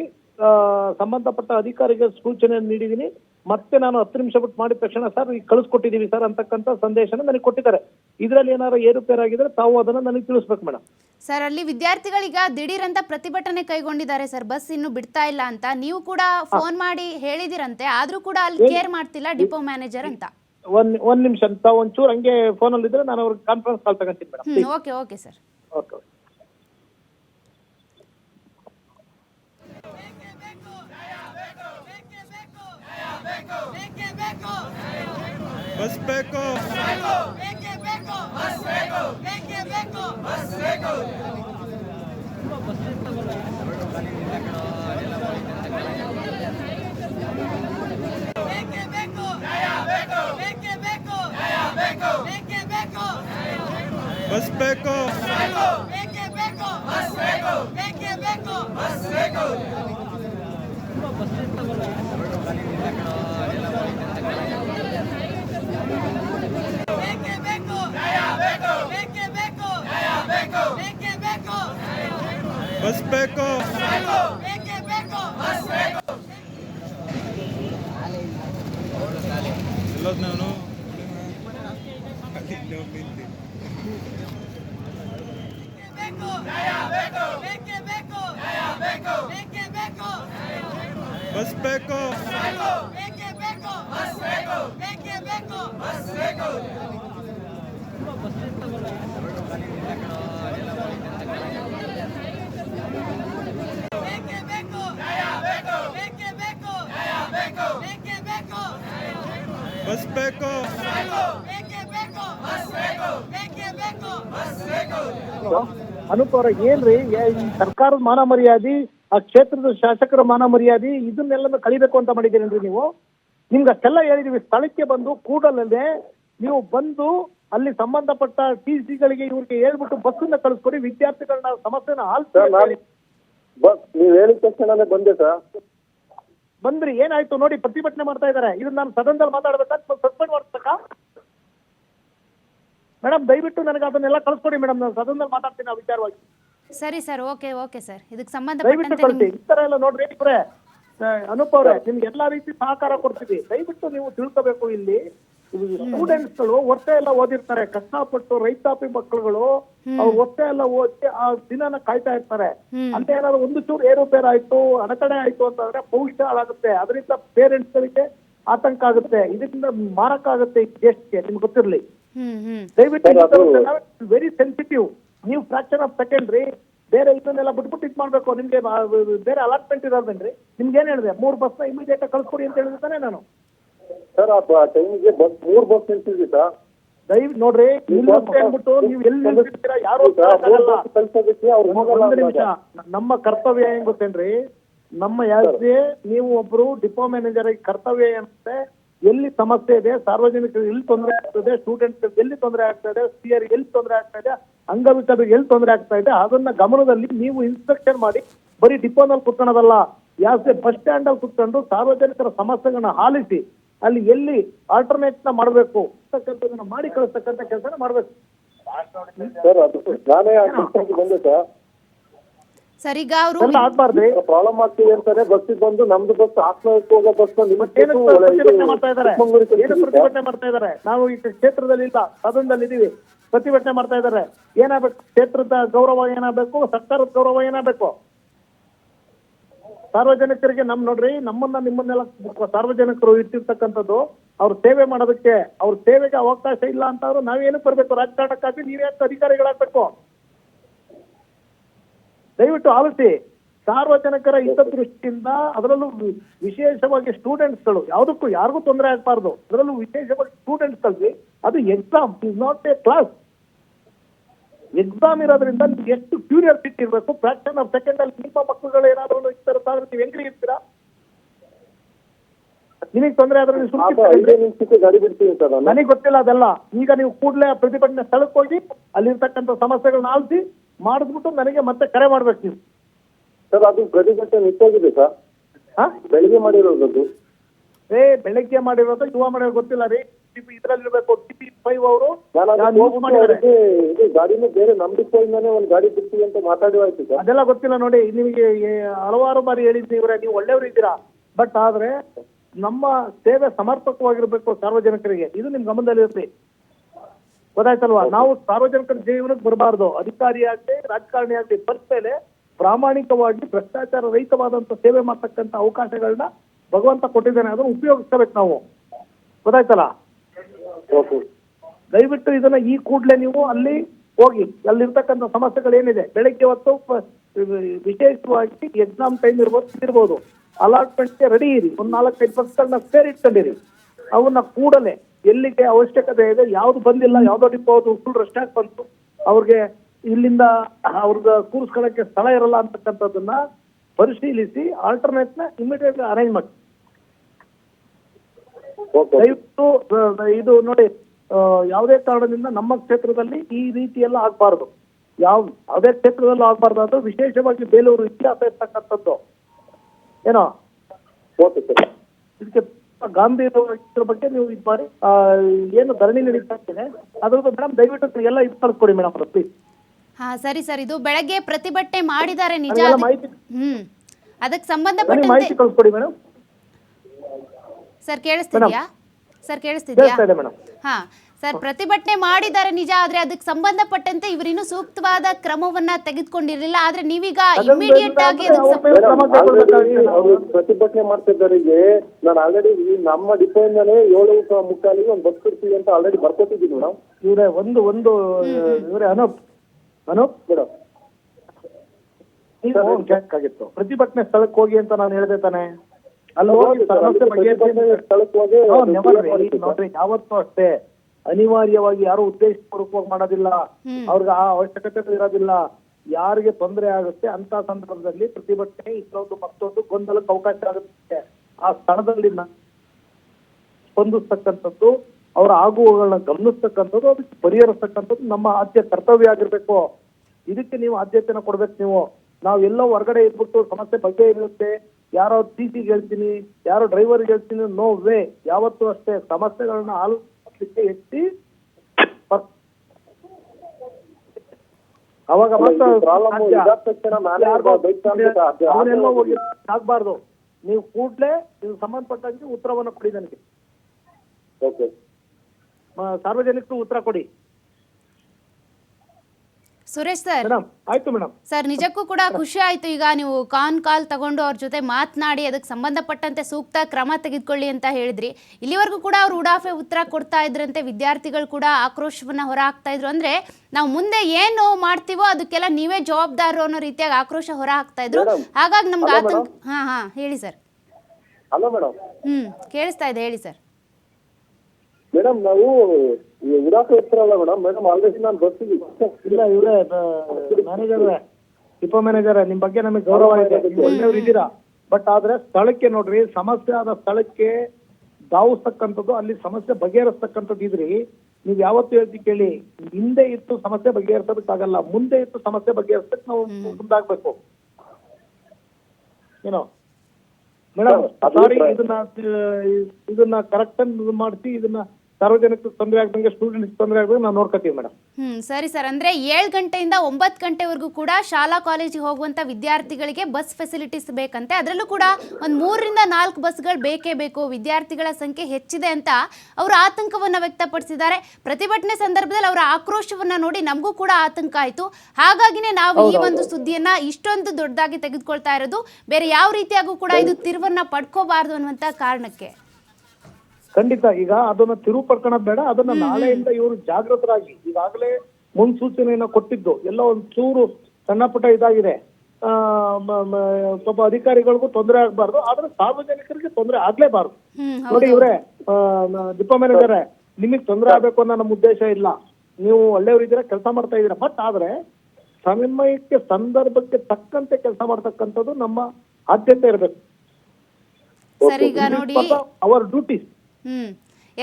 ಸಂಬಂಧಪಟ್ಟ ಅಧಿಕಾರಿಗೆ ಸೂಚನೆ ನೀಡಿದೀನಿ ಮತ್ತೆ ನಾನು ಹತ್ತು ನಿಮಿಷ ಬಿಟ್ಟು ಮಾಡಿದ ತಕ್ಷಣ ಸರ್ ಈಗ ಕಳಿಸ್ಕೊಟ್ಟಿದ್ದೀವಿ ಸರ್ ಅಂತಕ್ಕಂಥ ಸಂದೇಶನ ನನಗೆ ಕೊಟ್ಟಿದ್ದಾರೆ. ಇದರಲ್ಲಿ ಏನಾದ್ರು ಏರುಪೇರು ಆಗಿದ್ರೆ ತಾವು ಅದನ್ನ ನನಗೆ ತಿಳಿಸ್ಬೇಕು ಮೇಡಮ್
ಸರ್ ಅಲ್ಲಿ ವಿದ್ಯಾರ್ಥಿಗಳೀಗ ದಿಢೀರ್ ಅಂತ ಪ್ರತಿಭಟನೆ ಕೈಗೊಂಡಿದ್ದಾರೆ ಸರ್. ಬಸ್ ಇನ್ನು ಬಿಡ್ತಾ ಇಲ್ಲ ಅಂತ. ನೀವು ಕೂಡ ಫೋನ್ ಮಾಡಿ ಹೇಳಿದಿರಂತೆ. ಆದ್ರೂ ಕೂಡ ಅಲ್ಲಿ ಕೇರ್ ಮಾಡ್ತಿಲ್ಲ ಡಿಪೋ ಮ್ಯಾನೇಜರ್ ಅಂತ.
ಒಂದ್ ಒಂದ್ ನಿಮಿಷ ಅಂತ ಒಂಚೂರು ಹಂಗೆ ಅಲ್ಲಿ ಇದ್ರೆ ನಾನು ಅವ್ರಿಗೆ conference call ತಗೊಂತೀನಿ madam
hmm okay okay sir
okay
ಬೇಕೇ ಬೇಕು
ಬಸ್ ಬೇಕು
ಬೇಕೇ ಬೇಕು ಬೇಕೇ ಬೇಕು ಬೇಕೇ
ಬಸ್ ಬೇಕು. ಬಸ್ ಬೇಕು. ಎಲ್ಲೋದ್ ನಾವು ಬಸ್ ಬೇಕು ಬಸ್ ಬೇಕು
ಅನುಪ್ ಅವ್ರ ಏನ್ರಿ? ಸರ್ಕಾರದ ಮಾನ ಮರ್ಯಾದೆ ಆ ಕ್ಷೇತ್ರದ ಶಾಸಕರ ಮಾನ ಮರ್ಯಾದೆ ಇದನ್ನೆಲ್ಲ ಕಳಿಬೇಕು ಅಂತ ಮಾಡಿದ್ದೀರೇನ್ರಿ ನೀವು? ನಿಮ್ಗೆ ಅಷ್ಟೆಲ್ಲ ಹೇಳಿದೀವಿ ಸ್ಥಳಕ್ಕೆ ಬಂದು ಕೂಡಲಲ್ಲೇ ನೀವು ಬಂದು ಅಲ್ಲಿ ಸಂಬಂಧಪಟ್ಟ ಟಿ ಸಿಗಳಿಗೆ ಇವ್ರಿಗೆ ಹೇಳ್ಬಿಟ್ಟು ಬಸ್ಸನ್ನ ಕಳಿಸ್ಕೊಡಿ ವಿದ್ಯಾರ್ಥಿಗಳನ್ನ ಸಮಸ್ಯೆನ ಆಲ್ಸಿ
ಬಸ್ ನೀವ್ ಹೇಳಿದ ತಕ್ಷಣನೇ ಬಂದೆ ಸರ್.
ಬಂದ್ರಿ ಏನಾಯ್ತು ನೋಡಿ ಪ್ರತಿಭಟನೆ ಮಾಡ್ತಾ ಇದಾರೆ ಇದನ್ನ ನಾನು ಸದನದಲ್ಲಿ ಮಾತಾಡ್ಬೇಕಾ ಸಸ್ಪೆಂಡ್ ಮಾಡ್ಬೇಕಾ? ಮೇಡಮ್ ದಯವಿಟ್ಟು ನನಗೆ ಅದನ್ನೆಲ್ಲ ಕಳ್ಸ್ಕೊಡಿ ಮೇಡಮ್ ನಾನು ಸದನದಲ್ಲಿ ಮಾತಾಡ್ತೀನಿ ಆ ವಿಚಾರವಾಗಿ.
ಸರಿ ಸರ್ ಓಕೆ ಓಕೆ ಸರ್. ಇದಕ್ಕೆ
ದಯವಿಟ್ಟು
ಸಂಬಂಧಪಟ್ಟಂತೆ ನಿಮ್-
ಈ ತರ ಎಲ್ಲ ನೋಡ್ರಿ ಇವ್ರೆ ಅನುಪ ಅವ್ರೆ ನಿಮ್ಗೆ ಎಲ್ಲಾ ರೀತಿ ಸಹಕಾರ ಕೊಡ್ತೀವಿ. ದಯವಿಟ್ಟು ನೀವು ತಿಳ್ಕೋಬೇಕು ಇಲ್ಲಿ. ಸ್ಟೂಡೆಂಟ್ಸ್ಗಳು ಒತ್ತೆ ಎಲ್ಲ ಓದಿರ್ತಾರೆ. ಕಷ್ಟಪಟ್ಟು ರೈತಾಪಿ ಮಕ್ಕಳುಗಳು ಅವ್ರು ಒತ್ತೆ ಎಲ್ಲ ಓದಿ ಆ ದಿನನ ಕಾಯ್ತಾ ಇರ್ತಾರೆ. ಅಂತ ಏನಾದ್ರು ಒಂದು ಚೂರು ಏರುಪೇರು ಆಯ್ತು ಅಡಚಣೆ ಆಯ್ತು ಅಂತಂದ್ರೆ ಭವಿಷ್ಯ ಹಾಳಾಗುತ್ತೆ. ಅದರಿಂದ ಪೇರೆಂಟ್ಸ್ ಗಳಿಗೆ ಆತಂಕ ಆಗುತ್ತೆ. ಇದರಿಂದ ಮಾರಕ ಆಗುತ್ತೆ ಈ ದೇಶಕ್ಕೆ. ನಿಮ್ಗೆ ಗೊತ್ತಿರ್ಲಿ.
Hmm hmm.
ದಯವಿಟ್ಟು ವೆರಿ ಸೆನ್ಸಿಟಿವ್ ನೀವು ಫ್ರಾಕ್ಷನ್ ಆಫ್ ಸೆಕೆಂಡ್ ರೀ ಬೇರೆ ಇದನ್ನೆಲ್ಲ ಬಿಟ್ಬಿಟ್ಟು ಇದು ಮಾಡ್ಬೇಕು. ನಿಮ್ಗೆ ಬೇರೆ ಅಲಾಟ್ಮೆಂಟ್ ಇರೋದೇನ್ರಿ. ನಿಮ್ಗೆ ಏನ್ ಹೇಳಿದೆ? ಮೂರ್ ಬಸ್ನ ಇಮಿಡಿಯೇಟ್ ಕಳ್ಸ್ಕೊಡಿ ಅಂತ ಹೇಳಿದ್ರೆ ತಾನೇ ನಾನು.
ಸರ್ ಆ ಟೈಮಿಗೆ ಬಸ್ ಮೂರ್ ಬಸ್ ನಿಂತಿದ್ವಿ ಸರ್.
ದಯವಿಟ್ಟು ನೋಡ್ರಿ ಹೇಳ್ಬಿಟ್ಟು ನೀವು ಎಲ್ಲಿ ನಿಲ್ಸಿರ್ತೀರಾ ಯಾರು ಒಂದು ನಿಮಿಷ. ನಮ್ಮ ಕರ್ತವ್ಯ ಏನ್ ಗೊತ್ತೇನ್ರಿ? ನಮ್ಮ ಯಾಕೆ ನೀವು ಒಬ್ರು ಡಿಪೋ ಮ್ಯಾನೇಜರ್ ಕರ್ತವ್ಯ ಏನಂತೆ ಎಲ್ಲಿ ಸಮಸ್ಯೆ ಇದೆ ಸಾರ್ವಜನಿಕರಿಗೆ ಎಲ್ಲಿ ತೊಂದರೆ ಆಗ್ತದೆ ಸ್ಟೂಡೆಂಟ್ಸ್ ಎಲ್ಲಿ ತೊಂದರೆ ಆಗ್ತಾ ಇದೆ ಸಿಯರ್ ಎಲ್ಲಿ ತೊಂದರೆ ಆಗ್ತಾ ಇದೆ ಅಂಗವಿಕಲರಿಗೆ ಎಲ್ಲಿ ತೊಂದರೆ ಆಗ್ತಾ ಇದೆ ಅದನ್ನ ಗಮನದಲ್ಲಿ ನೀವು ಇನ್ಸ್ಪೆಕ್ಷನ್ ಮಾಡಿ ಬರೀ ಡಿಪೋನಲ್ಲಿ ಕುತ್ಕೊಳ್ಳೋದಲ್ಲ ಯಾಕೆ ಬಸ್ ಸ್ಟ್ಯಾಂಡ್ ಅಲ್ಲಿ ಕುತ್ಕೊಂಡು ಸಾರ್ವಜನಿಕರ ಸಮಸ್ಯೆಗಳನ್ನ ಆಲಿಸಿ ಅಲ್ಲಿ ಎಲ್ಲಿ ಆಲ್ಟರ್ನೇಟ್ನ ಮಾಡಬೇಕು ಅಂತಕ್ಕಂಥದ್ದನ್ನ ಮಾಡಿ ಕಳಿಸ್ತಕ್ಕಂಥ ಕೆಲಸನ ಮಾಡ್ಬೇಕು.
ಸರ್ ಅದು ನಾನೇ ಆ ಬಂದೆ ಸರ್.
ಸರ್ ಈಗ ಅವರು
ಪ್ರಾಬ್ಲಮ್ ಆಗ್ತಿದೆ ಅಂತಾನೆ ಬಸ್ ಬಂದು ನಮ್ದು ಬಸ್ ಆತ್ಮಹತ್ಯೆ ಹೋಗೋ ಬಸ್
ಏನು ಪ್ರತಿಭಟನೆ ಮಾಡ್ತಾ ಇದ್ದಾರೆ? ಏನು ಪ್ರತಿಭಟನೆ ಮಾಡ್ತಾ ಇದ್ದಾರೆ? ನಾವು ಈ ಕ್ಷೇತ್ರದಲ್ಲಿ ಇಲ್ಲ ಸದನದಲ್ಲಿ ಇದೀವಿ. ಪ್ರತಿಭಟನೆ ಮಾಡ್ತಾ ಇದ್ದಾರೆ. ಏನಾಗಬೇಕು? ಕ್ಷೇತ್ರದ ಗೌರವ ಏನಾಗಬೇಕು? ಸರ್ಕಾರದ ಗೌರವ ಏನಾಗಬೇಕು? ಸಾರ್ವಜನಿಕರಿಗೆ ನಮ್ ನೋಡ್ರಿ ನಮ್ಮನ್ನ ನಿಮ್ಮನ್ನೆಲ್ಲ ಸಾರ್ವಜನಿಕರು ಇಟ್ಟಿರ್ತಕ್ಕಂಥದ್ದು ಅವ್ರ ಸೇವೆ ಮಾಡೋದಕ್ಕೆ ಅವ್ರ ಸೇವೆಗೆ ಅವಕಾಶ ಇಲ್ಲ ಅಂತ ಅವ್ರು ನಾವೇನಕ್ಕೆ ಬರ್ಬೇಕು? ರಾಜಕಾರಣಕ್ಕಾಗಿ ನೀವೇ ಅಧಿಕಾರಿಗಳಾಗ್ಬೇಕು. ದಯವಿಟ್ಟು ಆಲಿಸಿ. ಸಾರ್ವಜನಿಕರ ಹಿತದೃಷ್ಟಿಯಿಂದ ಅದರಲ್ಲೂ ವಿಶೇಷವಾಗಿ ವಿಶೇಷವಾಗಿ ಸ್ಟೂಡೆಂಟ್ಸ್ಗಳು ಯಾವುದಕ್ಕೂ ಯಾರಿಗೂ ತೊಂದರೆ ಆಗ್ಬಾರ್ದು. ಅದರಲ್ಲೂ ವಿಶೇಷವಾಗಿ ಸ್ಟೂಡೆಂಟ್ಸ್ ಸ್ಟೂಡೆಂಟ್ಸ್ಗಳಿಗೆ ಅದು exam is not a class exam ಇರೋದ್ರಿಂದ ನಿಮ್ಗೆ ಎಷ್ಟು ಕ್ಯೂರಿಯಾಸಿಟಿ ಇರಬೇಕು ಫ್ರಾಕ್ಷನ್ ಆಫ್ ಸೆಕೆಂಡ್ ಅಲ್ಲಿ ನಿಮ್ಮ ಮಕ್ಕಳುಗಳು ಏನಾದ್ರು ಇರ್ತಾರೆ ನೀವು ಹೆಂಗ್ರಿ ಇರ್ತೀರಾ? ನಿಮಗೆ ತೊಂದರೆ ಆದ್ರೆ ನೀವು
ಗಾಡಿ
ನನಗೆ ಗೊತ್ತಿಲ್ಲ ಅದೆಲ್ಲ. ಈಗ ನೀವು ಕೂಡಲೇ ಪ್ರತಿಭಟನೆ ಸ್ಥಳಕ್ಕೆ ಹೋಗಿ ಅಲ್ಲಿರ್ತಕ್ಕಂಥ ಸಮಸ್ಯೆಗಳನ್ನ ಆಲಿಸಿ ಮಾಡಿದ್ಬಿಟ್ಟು ನನಗೆ ಮತ್ತೆ ಕರೆ ಮಾಡ್ಬೇಕು ನೀವು.
ಸರ್ ಅದು ಪ್ರತಿಭಟನೆ ನಿಂತೋಗಿದೆ ಸರ್.
ಹಾ?
ಬೆಳಿಗ್ಗೆ ಮಾಡಿರೋದು.
ಏ ಬೆಳಗ್ಗೆ ಮಾಡಿರೋದು ಯುವ ಮಾಡಿರೋ ಗೊತ್ತಿಲ್ಲ ರೀ. ಇದ್ರಲ್ಲಿ ಇರಬೇಕು ಟಿಪಿ ಫೈವ್ ಅವರು
ಇದು ಗಾಡಿನೂ ಬೇರೆ ನಮ್ ಡಿಪೋಯಿಂದಾನೇ ಒಂದ್ ಗಾಡಿ ಬಿಡ್ತೀವಿ ಅಂತ ಮಾತಾಡಿ ಆಯ್ತು ಸರ್.
ಅದೆಲ್ಲ ಗೊತ್ತಿಲ್ಲ ನೋಡಿ ನಿಮಗೆ ಹಲವಾರು ಬಾರಿ ಹೇಳಿದ್ರಿ ಇವ್ರೆ ನೀವು ಒಳ್ಳೆಯವರು ಇದ್ದೀರಾ? ಬಟ್ ಆದ್ರೆ ನಮ್ಮ ಸೇವೆ ಸಮರ್ಪಕವಾಗಿರ್ಬೇಕು ಸಾರ್ವಜನಿಕರಿಗೆ. ಇದು ನಿಮ್ ಗಮನದಲ್ಲಿ ಇರ್ಲಿ ಗೊತ್ತಾಯ್ತಲ್ವಾ? ನಾವು ಸಾರ್ವಜನಿಕರ ಜೀವನಕ್ಕೆ ಬರಬಾರ್ದು. ಅಧಿಕಾರಿ ಆಗಲಿ ರಾಜಕಾರಣಿ ಆಗಲಿ ಮೇಲೆ ಪ್ರಾಮಾಣಿಕವಾಗಿ ಭ್ರಷ್ಟಾಚಾರ ರಹಿತವಾದಂತ ಸೇವೆ ಮಾಡ್ತಕ್ಕಂಥ ಅವಕಾಶಗಳನ್ನ ಭಗವಂತ ಕೊಟ್ಟಿದ್ದಾನೆ. ಅದನ್ನ ಉಪಯೋಗಿಸ್ಕೋಬೇಕು ನಾವು. ಗೊತ್ತಾಯ್ತಲ್ಲ? ದಯವಿಟ್ಟು ಇದನ್ನ ಈ ಕೂಡಲೇ ನೀವು ಅಲ್ಲಿ ಹೋಗಿ ಅಲ್ಲಿರ್ತಕ್ಕಂಥ ಸಮಸ್ಯೆಗಳೇನಿದೆ? ಬೆಳಗ್ಗೆ ಹೊತ್ತು ವಿಶೇಷವಾಗಿ ಎಕ್ಸಾಮ್ ಟೈಮ್ ಇರ್ಬೋದು ಇರ್ಬೋದು. ಅಲಾಟ್ಮೆಂಟ್ಗೆ ರೆಡಿ ಇರಿ. ಒಂದ್ ನಾಲ್ಕೈದು ಸೇರಿ ಸೇರಿಟ್ಕೊಂಡಿರಿ. ಅವನ್ನ ಕೂಡಲೇ ಎಲ್ಲಿಗೆ ಅವಶ್ಯಕತೆ ಇದೆ ಯಾವ್ದು ಬಂದಿಲ್ಲ ಯಾವ್ದೋ ಡಿಪೋ ಅದು ಫುಲ್ ರೆಸ್ಟಾಕ್ ಬಂತು. ಅವ್ರಿಗೆ ಇಲ್ಲಿಂದ ಅವ್ರಿಗೆ ಕೂರಿಸ್ಕೊಳ್ಳಕ್ಕೆ ಸ್ಥಳ ಇರಲ್ಲ ಅಂತಕ್ಕಂಥದ್ದನ್ನ ಪರಿಶೀಲಿಸಿ ಆಲ್ಟರ್ನೇಟ್ನ ಇಮಿಡಿಯೇಟ್ ಅರೇಂಜ್ ಮಾಡಿ. ದಯವಿಟ್ಟು ಇದು ನೋಡಿ ಯಾವುದೇ ಕಾರಣದಿಂದ ನಮ್ಮ ಕ್ಷೇತ್ರದಲ್ಲಿ ಈ ರೀತಿ ಎಲ್ಲ ಆಗ್ಬಾರ್ದು. ಯಾವ ಯಾವುದೇ ಕ್ಷೇತ್ರದಲ್ಲೂ ಆಗ್ಬಾರ್ದು. ಅದು ವಿಶೇಷವಾಗಿ ಬೇಲೂರು ಇತಿಹಾಸ ಇರ್ತಕ್ಕಂಥದ್ದು. ಏನೋ?
ಓಕೆ ಸರ್
ಇದಕ್ಕೆ ಇದ್ರ ಬಗ್ಗೆ ನೀವು ಇದು ಮಾಡಿ ಏನು ಧರಣಿ ನಡೀತಾ ಇದ್ದೇನೆ ಅದ್ರದ್ದು ಮೇಡಮ್ ದಯವಿಟ್ಟು ಎಲ್ಲ ಇದು ಕಳ್ಸ್ಕೊಡಿ ಮೇಡಮ್ ಪ್ಲೀಸ್
ಹಾ ಸರಿ ಸರ್ ಇದು ಬೆಳಗ್ಗೆ ಪ್ರತಿಭಟನೆ ಮಾಡಿದ್ದಾರೆ ನಿಜ
ನನಗೆಲ್ಲ
ಅದಕ್ಕೆ-
ಮಾಹಿತಿ
ಹ್ಮ್. ಅದಕ್ಕೆ
ನನಗೆ
ಸಂಬಂಧಪಟ್ಟಂತೆ
ಮಾಹಿತಿ ಕಳ್ಸ್ಕೊಡಿ ಮೇಡಮ್
ಸರ್ ಕೇಳಿಸ್ತಿದ್ಯಾ? ಸರ್ ಕೇಳಿಸ್ತಿದ್ಯಾ?
ಕೇಳ್ತಾ ಇದೆ ಮೇಡಮ್
ಹಾ. ಸರ್ ಪ್ರತಿಭಟನೆ ಮಾಡಿದ್ದಾರೆ ನಿಜ ಆದ್ರೆ ಅದಕ್ಕೆ ಸಂಬಂಧಪಟ್ಟಂತೆ ಇವರಿನ್ನೂ ಸೂಕ್ತವಾದ ಕ್ರಮವನ್ನ ತೆಗೆದುಕೊಂಡಿರಲಿಲ್ಲ. ಆದ್ರೆ ನೀವೀಗ ಇಮಿಡಿಯೇಟ್ ಆಗಿ
ಪ್ರತಿಭಟನೆ ಮಾಡ್ತಿದ್ದವರಿಗೆ ನಾನು ಆಲ್ರೆಡಿ ನಮ್ಮ ಡಿಪೆಂಡ್ ಏಳು ಮುಕ್ಕಾಲಿಗೆ ಒಂದು ಬಸ್ ಕೊಡ್ತೀವಿ ಅಂತ ಆಲ್ರೆಡಿ ಬರ್ಕೊಟ್ಟಿದ್ದೀನಿ ಮೇಡಮ್
ಇವರೇ ಒಂದು ಒಂದು ಇವರೇ ಅನೂಪ್. ಅನೂಪ್?
ಮೇಡಮ್
ಕೇಳಕ್ಕಾಗಿತ್ತು ಪ್ರತಿಭಟನೆ ಸ್ಥಳಕ್ಕೆ ಹೋಗಿ ಅಂತ ನಾನು ಹೇಳ್ದೆ ತಾನೆ. ಅಲ್ಲಿ ಹೋಗಿ ಸಮಸ್ಯೆ ಬಗೆಹರಿಸಿ
ಸ್ಥಳಕ್ಕೆ ಹೋಗಿ
ನೋಡ್ರಿ ಯಾವತ್ತೂ ಅಷ್ಟೇ. ಅನಿವಾರ್ಯವಾಗಿ ಯಾರು ಉದ್ದೇಶಪೂರ್ವಕವಾಗಿ ಮಾಡೋದಿಲ್ಲ. ಅವ್ರಿಗೆ ಆ ಅವಶ್ಯಕತೆ ಇರೋದಿಲ್ಲ. ಯಾರಿಗೆ ತೊಂದರೆ ಆಗುತ್ತೆ ಅಂತ ಸಂದರ್ಭದಲ್ಲಿ ಪ್ರತಿಭಟನೆ ಇನ್ನೊಂದು ಮತ್ತೊಂದು ಗೊಂದಲಕ್ಕೆ ಅವಕಾಶ ಆಗುತ್ತೆ. ಆ ಸ್ಥಳದಲ್ಲಿ ಸ್ಪಂದಿಸ್ತಕ್ಕಂಥದ್ದು ಅವರ ಆಗುವಗಳನ್ನ ಗಮನಿಸ್ತಕ್ಕಂಥದ್ದು ಅದಕ್ಕೆ ಪರಿಹರಿಸ್ತಕ್ಕಂಥದ್ದು ನಮ್ಮ ಆದ್ಯ ಕರ್ತವ್ಯ ಆಗಿರ್ಬೇಕು. ಇದಕ್ಕೆ ನೀವು ಆದ್ಯತೆನ ಕೊಡ್ಬೇಕು ನೀವು. ನಾವು ಎಲ್ಲೋ ಹೊರಗಡೆ ಇದ್ಬಿಟ್ಟು ಸಮಸ್ಯೆ ಬಗ್ಗೆ ಇರುತ್ತೆ ಯಾರೋ ಟಿ ಸಿ ಹೇಳ್ತೀನಿ ಯಾರೋ ಡ್ರೈವರ್ ಹೇಳ್ತೀನಿ ನೋ ವೇ ಯಾವತ್ತೂ ಅಷ್ಟೇ ಸಮಸ್ಯೆಗಳನ್ನ ಎತ್ತಿ ಅವಾಗ ಆಗ್ಬಾರ್ದು ನೀವು ಕೂಡ್ಲೆ ಇದು ಸಂಬಂಧಪಟ್ಟಂಗೆ ಉತ್ತರವನ್ನು ಕೊಡಿ ನನಗೆ. ಸಾರ್ವಜನಿಕರು ಉತ್ತರ ಕೊಡಿ.
ಸುರೇಶ್ ಸರ್.
ಆಯ್ತು ಮೇಡಮ್.
ಸರ್ ನಿಜಕ್ಕೂ ಕೂಡ ಖುಷಿ ಆಯ್ತು. ಈಗ ನೀವು ಕಾನ್ ಕಾಲ್ ತಗೊಂಡು ಅವ್ರ ಜೊತೆ ಮಾತನಾಡಿ ಅದಕ್ಕೆ ಸಂಬಂಧಪಟ್ಟಂತೆ ಸೂಕ್ತ ಕ್ರಮ ತೆಗೆದುಕೊಳ್ಳಿ ಅಂತ ಹೇಳಿದ್ರಿ. ಇಲ್ಲಿವರೆಗೂ ಕೂಡ ಅವ್ರು ಉಡಾಫೆ ಉತ್ತರ ಕೊಡ್ತಾ ಇದ್ರಂತೆ ವಿದ್ಯಾರ್ಥಿಗಳು ಕೂಡ ಆಕ್ರೋಶವನ್ನ ಹೊರ ಹಾಕ್ತಾ ಇದ್ರು. ಅಂದ್ರೆ ನಾವು ಮುಂದೆ ಏನು ಮಾಡ್ತೀವೋ ಅದಕ್ಕೆಲ್ಲ ನೀವೇ ಜವಾಬ್ದಾರರು ಅನ್ನೋ ರೀತಿಯಾಗಿ ಆಕ್ರೋಶ ಹೊರ ಹಾಕ್ತಾ ಇದ್ರು. ಹಾಗಾಗಿ ನಮ್ಗೆ ಆತಂಕ ಹಾ ಹಾ ಹೇಳಿ ಸರ್.
Hello madam.
ಹ್ಮ್ ಕೇಳಿಸ್ತಾ ಇದೆ ಹೇಳಿ ಸರ್.
ಮೇಡಮ್ ನಾವು ಈ ಉಡಾಫೆ ಇರ್ತಾರಲ್ಲ ಮೇಡಮ್ ಮೇಡಮ್ ಆಲ್ರೆಡಿ ನಾನು ಬರ್ತೀವಿ
ಇಲ್ಲ ಇವರೇ ಮ್ಯಾನೇಜರ್ ಇಪ್ಪ ಮ್ಯಾನೇಜರ್ ನಿಮ್ ಬಗ್ಗೆ ನಮಗೆ ಗೌರವ ಇದೆ. ಒಳ್ಳೆಯವ್ರು ಇದ್ದೀರಾ? ಬಟ್ ಆದ್ರೆ ಸ್ಥಳಕ್ಕೆ ನೋಡ್ರಿ ಸಮಸ್ಯೆ ಆದ ಸ್ಥಳಕ್ಕೆ ಧಾವಿಸ್ತಕ್ಕಂಥದ್ದು ಅಲ್ಲಿ ಸಮಸ್ಯೆ ಬಗೆಹರಿಸ್ತಕ್ಕಂಥದ್ದು ಇದ್ರಿ. ನೀವ್ ಯಾವತ್ತು ಹೇಳ್ತಿ ಕೇಳಿ ಹಿಂದೆ ಇತ್ತು ಸಮಸ್ಯೆ ಬಗೆಹರಿಸೋದಕ್ಕಾಗಲ್ಲ ಮುಂದೆ ಇತ್ತು ಸಮಸ್ಯೆ ಬಗೆಹರಿಸಕ್ ನಾವು ಮುಂದಾಗ್ಬೇಕು ಏನೋ ಮೇಡಮ್ ಸಾರಿ ಇದನ್ನ ಇದನ್ನ ಕರೆಕ್ಟ್ ಮಾಡಿಸಿ ಇದನ್ನ ಸಾರ್ವಜನಿಕರಿಗೆ ತೊಂದರೆ ಆಗ್ದಂಗೆ ಸ್ಟೂಡೆಂಟ್ಸ್ ತೊಂದರೆ ಆಗ್ದಂಗೆ ನಾವು ನೋಡ್ಕೋತೀವಿ ಮೇಡಮ್
ಹ್ಮ್ ಸರಿ ಸರ್ ಅಂದ್ರೆ ಏಳು ಗಂಟೆಯಿಂದ ಒಂಬತ್ತು ಗಂಟೆವರೆಗೂ ಕೂಡ ಶಾಲಾ ಕಾಲೇಜಿಗೆ ಹೋಗುವಂತ ವಿದ್ಯಾರ್ಥಿಗಳಿಗೆ ಬಸ್ ಫೆಸಿಲಿಟೀಸ್ ಬೇಕಂತೆ. ಅದರಲ್ಲೂ ಕೂಡ ಒಂದು ಮೂರರಿಂದ ನಾಲ್ಕು ಬಸ್ಗಳು ಬೇಕೇ ಬೇಕು. ವಿದ್ಯಾರ್ಥಿಗಳ ಸಂಖ್ಯೆ ಹೆಚ್ಚಿದೆ ಅಂತ ಅವರು ಆತಂಕವನ್ನ ವ್ಯಕ್ತಪಡಿಸಿದ್ದಾರೆ. ಪ್ರತಿಭಟನೆ ಸಂದರ್ಭದಲ್ಲಿ ಅವರ ಆಕ್ರೋಶವನ್ನ ನೋಡಿ ನಮಗೂ ಕೂಡ ಆತಂಕ ಆಯಿತು. ಹಾಗಾಗಿನೇ ನಾವು ಈ ಒಂದು ಸುದ್ದಿಯನ್ನ ಇಷ್ಟೊಂದು ದೊಡ್ಡದಾಗಿ ತೆಗೆದುಕೊಳ್ತಾ ಇರೋದು. ಬೇರೆ ಯಾವ ರೀತಿಯಾಗೂ ಕೂಡ ಇದು ತಿರುವನ್ನ ಪಡ್ಕೋಬಾರದು ಅನ್ನುವಂತ ಕಾರಣಕ್ಕೆ.
ಖಂಡಿತ. ಈಗ ಅದನ್ನ ತಿರುವು ಪಡ್ಕೊಳೋದ್ ಬೇಡ ಅದನ್ನ ನಾಳೆಯಿಂದ ಇವರು ಜಾಗೃತರಾಗಿ ಈಗಾಗಲೇ ಮುನ್ಸೂಚನೆಯನ್ನ ಕೊಟ್ಟಿದ್ದು ಎಲ್ಲ ಒಂದ್ ಚೂರು ಸಣ್ಣ ಪುಟ್ಟ ಇದಾಗಿದೆ. ಸ್ವಲ್ಪ ಅಧಿಕಾರಿಗಳಿಗೂ ತೊಂದರೆ ಆಗ್ಬಾರ್ದು ಆದ್ರೆ ಸಾರ್ವಜನಿಕರಿಗೆ ತೊಂದರೆ ಆಗ್ಲೇಬಾರ್ದು. ನೋಡಿ ಇವ್ರೆ ಡಿಪೋ ಮ್ಯಾನೇಜರ್ ನಿಮಗ್ ತೊಂದರೆ ಆಗ್ಬೇಕು ಅನ್ನೋ ನಮ್ಮ ಉದ್ದೇಶ ಇಲ್ಲ. ನೀವು ಒಳ್ಳೆಯವರಿದ್ದೀರಾ ಕೆಲಸ ಮಾಡ್ತಾ ಇದ್ದೀರಾ ಬಟ್ ಆದ್ರೆ ಸಮಯಕ್ಕೆ ಸಂದರ್ಭಕ್ಕೆ ತಕ್ಕಂತೆ ಕೆಲಸ ಮಾಡ್ತಕ್ಕಂಥದ್ದು ನಮ್ಮ ಆದ್ಯತೆ ಇರಬೇಕು. Our duties
hmm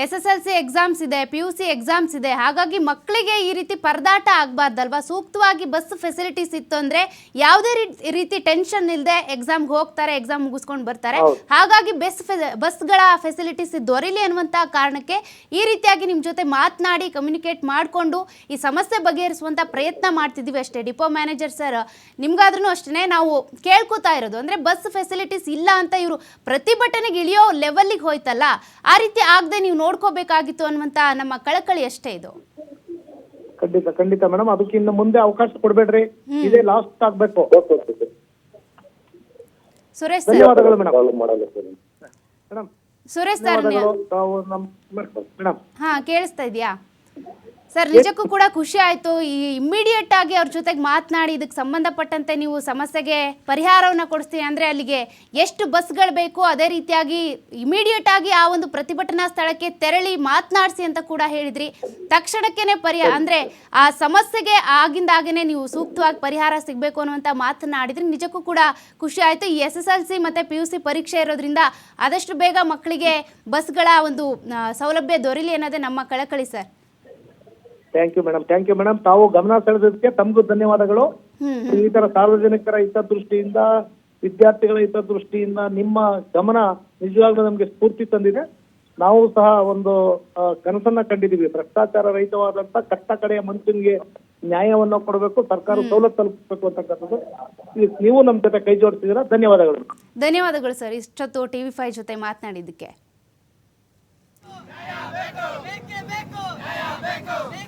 S S L C exams ಇದೆ ಪಿ ಯು ಸಿ ಎಕ್ಸಾಮ್ಸ್ ಇದೆ. ಹಾಗಾಗಿ ಮಕ್ಕಳಿಗೆ ಈ ರೀತಿ ಪರದಾಟ ಆಗಬಾರ್ದಲ್ವಾ? ಸೂಕ್ತವಾಗಿ ಬಸ್ ಫೆಸಿಲಿಟೀಸ್ ಇತ್ತು ಅಂದ್ರೆ ಯಾವುದೇ ರೀತಿ ಟೆನ್ಷನ್ ಇಲ್ಲದೆ ಎಕ್ಸಾಮ್ಗೆ ಹೋಗ್ತಾರೆ ಎಕ್ಸಾಮ್ ಮುಗಿಸ್ಕೊಂಡು ಬರ್ತಾರೆ. ಹಾಗಾಗಿ ಬೆಸ್ ಬಸ್ಗಳ ಫೆಸಿಲಿಟೀಸ್ ದೊರೀಲಿ ಅನ್ನುವಂಥ ಕಾರಣಕ್ಕೆ ಈ ರೀತಿಯಾಗಿ ನಿಮ್ಮ ಜೊತೆ ಮಾತನಾಡಿ ಕಮ್ಯುನಿಕೇಟ್ ಮಾಡಿಕೊಂಡು ಈ ಸಮಸ್ಯೆ ಬಗೆಹರಿಸುವಂಥ ಪ್ರಯತ್ನ ಮಾಡ್ತಿದ್ದೀವಿ ಅಷ್ಟೇ. ಡಿಪೋ ಮ್ಯಾನೇಜರ್ ಸರ್ ನಿಮ್ಗಾದ್ರೂ ಅಷ್ಟೇ ನಾವು ಕೇಳ್ಕೊತಾ ಇರೋದು. ಅಂದರೆ ಬಸ್ ಫೆಸಿಲಿಟೀಸ್ ಇಲ್ಲ ಅಂತ ಇವರು ಪ್ರತಿಭಟನೆಗೆ ಇಳಿಯೋ ಲೆವೆಲ್ಲಿಗೆ ಹೋಯ್ತಲ್ಲ. ಆ ರೀತಿ ಆಗದೆ ನೀವು ನೋಡ್ಕೋಬೇಕಾಗಿತ್ತು ಅನ್ನುವಂತ ನಮ್ಮ ಕಳಕಳಿ ಅಷ್ಟೇ ಇದು.
ಖಂಡಿತ ಖಂಡಿತ ಮೇಡಮ್. ಅದಕ್ಕೆ ಇನ್ನು ಮುಂದೆ ಅವಕಾಶ ಕೊಡ್ಬೇಡ್ರಿ. ಇದೇ ಲಾಸ್ಟ್ ಆಗ್ಬೇಕು.
Okay okay
Suresh sir.
ಧನ್ಯವಾದಗಳು ಮೇಡಮ್.
Suresh sir
madam.
ಹಾ ಕೇಳಿಸ್ತಾ ಇದೆಯಾ? ಸರ್ ನಿಜಕ್ಕೂ ಕೂಡ ಖುಷಿ ಆಯಿತು. ಈ ಇಮ್ಮಿಡಿಯೇಟ್ ಆಗಿ ಅವ್ರ ಜೊತೆಗೆ ಮಾತನಾಡಿ ಇದಕ್ಕೆ ಸಂಬಂಧಪಟ್ಟಂತೆ ನೀವು ಸಮಸ್ಯೆಗೆ ಪರಿಹಾರವನ್ನು ಕೊಡಿಸ್ತೀನಿ ಅಂದರೆ ಅಲ್ಲಿಗೆ ಎಷ್ಟು ಬಸ್ಗಳು ಬೇಕು ಅದೇ ರೀತಿಯಾಗಿ ಇಮಿಡಿಯೇಟ್ ಆಗಿ ಆ ಒಂದು ಪ್ರತಿಭಟನಾ ಸ್ಥಳಕ್ಕೆ ತೆರಳಿ ಮಾತನಾಡಿಸಿ ಅಂತ ಕೂಡ ಹೇಳಿದ್ರಿ. ತಕ್ಷಣಕ್ಕೇನೆ ಪರಿಹಾರ ಅಂದರೆ ಆ ಸಮಸ್ಯೆಗೆ ಆಗಿಂದಾಗೇ ನೀವು ಸೂಕ್ತವಾಗಿ ಪರಿಹಾರ ಸಿಗಬೇಕು ಅನ್ನುವಂಥ ಮಾತನಾಡಿದ್ರಿ. ನಿಜಕ್ಕೂ ಕೂಡ ಖುಷಿ ಆಯಿತು. ಈ ಎಸ್ ಎಸ್ ಎಲ್ ಸಿ ಮತ್ತು ಪಿ ಯು ಸಿ ಪರೀಕ್ಷೆ ಇರೋದ್ರಿಂದ ಆದಷ್ಟು ಬೇಗ ಮಕ್ಕಳಿಗೆ ಬಸ್ಗಳ ಒಂದು ಸೌಲಭ್ಯ ದೊರೀಲಿ ಅನ್ನೋದೇ ನಮ್ಮ ಕಳಕಳಿ sir.
Thank you madam thank you madam ತಾವು ಗಮನ ಸೆಳೆದಕ್ಕೆ ತಮಗೂ ಧನ್ಯವಾದಗಳು.
ಹ್ಮ್
ಈ ತರ ಸಾರ್ವಜನಿಕರ ಹಿತದೃಷ್ಟಿಯಿಂದ ವಿದ್ಯಾರ್ಥಿಗಳ ಹಿತದೃಷ್ಟಿಯಿಂದ ನಿಮ್ಮ ಗಮನ ನಿಜವಾಗ್ಲೂ ನಮಗೆ ಸ್ಫೂರ್ತಿ ತಂದಿದೆ. ನಾವು ಸಹ ಒಂದು ಆ, ಕನಸನ್ನ ಕಂಡಿದ್ದೀವಿ. ಭ್ರಷ್ಟಾಚಾರ ರಹಿತವಾದಂತ ಕಟ್ಟ ಕಡೆಯ ಮನುಷ್ಯನಿಗೆ ನ್ಯಾಯವನ್ನ ಕೊಡಬೇಕು ಸರ್ಕಾರ ಸವಲತ್ತು ತಲುಪಿಸಬೇಕು ಅಂತಕ್ಕಂಥದ್ದು. ಈ- ನೀವು ನಮ್ಮ ಜೊತೆ ಕೈ ಜೋಡಿಸಿದ್ದೀರಾ? ಧನ್ಯವಾದಗಳು.
ಧನ್ಯವಾದಗಳು ಸರ್ ಇಷ್ಟೊತ್ತು ಟಿವಿ ಫೈವ್ ಜೊತೆ ಮಾತನಾಡಿದ್ದಕ್ಕೆ. ಬೇಕು.